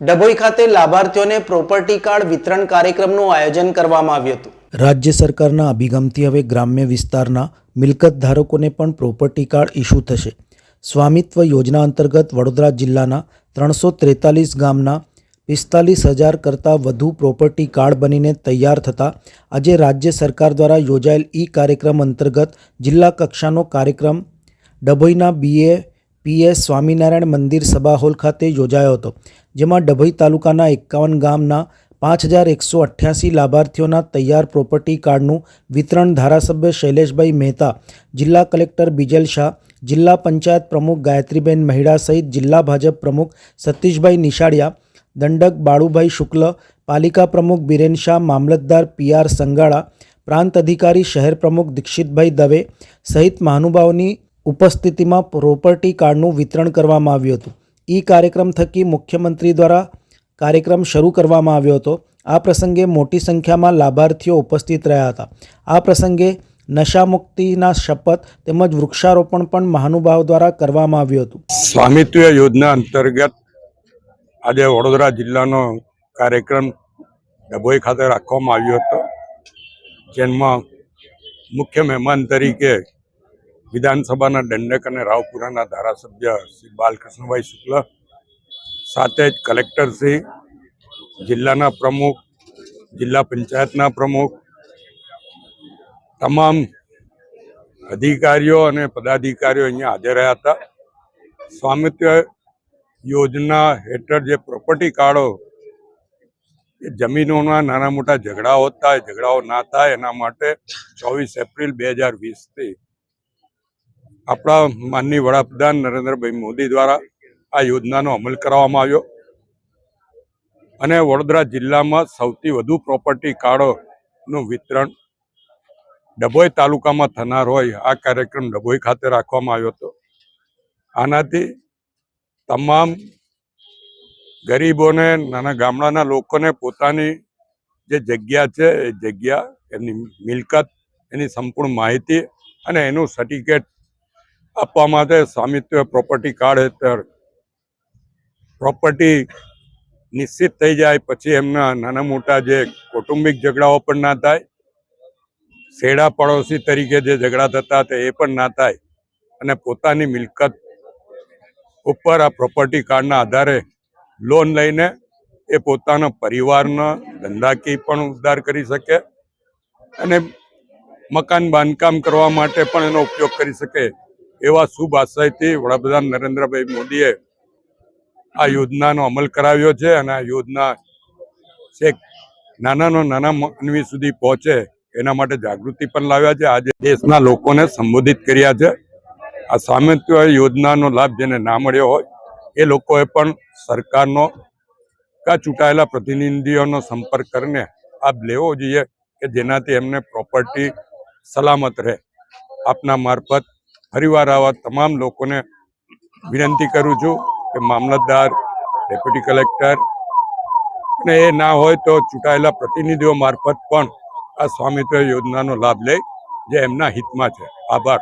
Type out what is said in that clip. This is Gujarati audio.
ડભોઈ ખાતે લાભાર્થીઓને પ્રોપર્ટી કાર્ડ વિતરણ કાર્યક્રમનું આયોજન કરવામાં આવ્યું હતું. રાજ્ય સરકારના અભિગમથી હવે ગ્રામ્ય વિસ્તારના મિલકત ધારકોને પણ પ્રોપર્ટી કાર્ડ ઇસ્યુ થશે. સ્વામિત્વ યોજના અંતર્ગત વડોદરા જિલ્લાના ત્રણસો ત્રેતાલીસ ગામના પિસ્તાલીસ હજાર કરતાં વધુ પ્રોપર્ટી કાર્ડ બનીને તૈયાર થતાં આજે રાજ્ય સરકાર દ્વારા યોજાયેલ ઈ કાર્યક્રમ અંતર્ગત જિલ્લા કક્ષાનો કાર્યક્રમ ડભોઈના બીએ પીએસ સ્વામિનારાયણ મંદિર સભા હોલ ખાતે યોજાયો હતો, જેમાં ડભોઈ તાલુકાના એકાવન ગામના પાંચ હજાર એકસો અઠ્યાસી લાભાર્થીઓના તૈયાર પ્રોપર્ટી કાર્ડનું વિતરણ ધારાસભ્ય શૈલેષભાઈ મહેતા, જિલ્લા કલેક્ટર બિજલ શાહ, જિલ્લા પંચાયત પ્રમુખ ગાયત્રીબેન મહિડા સહિત જિલ્લા ભાજપ પ્રમુખ સતીશભાઈ નિશાળિયા, દંડક બાળુભાઈ શુક્લ, પાલિકા પ્રમુખ બિરેન શાહ, મામલતદાર પીઆર સંગાળા, પ્રાંત અધિકારી શહેર પ્રમુખ દીક્ષિતભાઈ દવે સહિત મહાનુભાવોની ઉપસ્થિતિમાં પ્રોપર્ટી કાર્ડનું વિતરણ કરવામાં આવ્યું હતું. ઈ કાર્યક્રમ થકી મુખ્યમંત્રી દ્વારા કાર્યક્રમ શરૂ કરવામાં આવ્યો હતો. આ પ્રસંગે મોટી સંખ્યામાં લાભાર્થીઓ ઉપસ્થિત રહ્યા હતા. આ પ્રસંગે નશામુક્તિના શપથ તેમજ વૃક્ષારોપણ પણ મહાનુભાવ દ્વારા કરવામાં આવ્યું હતું. સ્વામિત્વ યોજના અંતર્ગત આજે વડોદરા જિલ્લાનો કાર્યક્રમ ડભોઈ ખાતે રાખવામાં આવ્યો હતો, જેમાં મુખ્ય મહેમાન તરીકે વિધાનસભાના દંડક અને રાવપુરાના ધારાસભ્ય શ્રી બાલકૃષ્ણભાઈ શુક્લ, સાથે જ કલેક્ટરશ્રી જિલ્લાના પ્રમુખ, જિલ્લા પંચાયતના પ્રમુખ, તમામ અધિકારીઓ અને પદાધિકારીઓ અહીંયા હાજર રહ્યા હતા. સ્વામિત્વ યોજના હેઠળ જે પ્રોપર્ટી કાર્ડો એ જમીનોના નાના મોટા ઝઘડાઓ થાય, ઝઘડાઓ ના થાય, એના માટે ચોવીસ એપ્રિલ બે હજાર વીસથી આપણા માનની વડાપ્રધાન નરેન્દ્રભાઈ મોદી દ્વારા આ યોજનાનો અમલ કરવામાં આવ્યો. અને વડોદરા જિલ્લામાં સૌથી વધુ પ્રોપર્ટી કાર્ડોનું વિતરણ ડભોઈ તાલુકામાં થનાર હોય, આ કાર્યક્રમ ડભોઈ ખાતે રાખવામાં આવ્યો હતો. આનાથી તમામ ગરીબોને, નાના ગામડાના લોકોને પોતાની જે જગ્યા છે, એ જગ્યા એમની મિલકત, એની સંપૂર્ણ માહિતી અને એનું સર્ટિફિકેટ આપવા માટે સ્વામિત્વ પ્રોપર્ટી કાર્ડ હેઠળ પ્રોપર્ટી નિશ્ચિત થઈ જાય પછી એમના નાના મોટા જે કૌટુંબિક ઝઘડાઓ પણ ના થાય, શેડા પડોશી તરીકે જે ઝઘડા થતા હતા એ પણ ના થાય અને પોતાની મિલકત ઉપર આ પ્રોપર્ટી કાર્ડના આધારે લોન લઈને એ પોતાના પરિવારના ધંધાકીય પણ ઉદ્ધાર કરી શકે અને મકાન બાંધકામ કરવા માટે પણ એનો ઉપયોગ કરી શકે. એવા શુભ આશયથી વડાપ્રધાન નરેન્દ્રભાઈ મોદીએ આ યોજનાનો અમલ કરાવ્યો છે અને આ યોજના છેક નાનાનો નાના માનવી સુધી પહોંચે એના માટે જાગૃતિ પણ લાવ્યા છે. આજે દેશના લોકોને સંબોધિત કર્યા છે. આ સ્વામિત્વ યોજનાનો લાભ જેને ના મળ્યો હોય, એ લોકોએ પણ સરકારનો કા ચૂંટાયેલા પ્રતિનિધિઓનો સંપર્ક કરીને આપ લેવો જોઈએ કે જેનાથી એમને પ્રોપર્ટી સલામત રહે. આપના મારફત ફરીવાર આવા તમામ લોકોને વિનંતી કરું છું કે મામલતદાર, ડેપ્યુટી કલેક્ટર અને એ ના હોય તો ચૂંટાયેલા પ્રતિનિધિઓ મારફત પણ આ સ્વામિત્વ યોજનાનો લાભ લે, જે એમના હિતમાં છે. આભાર.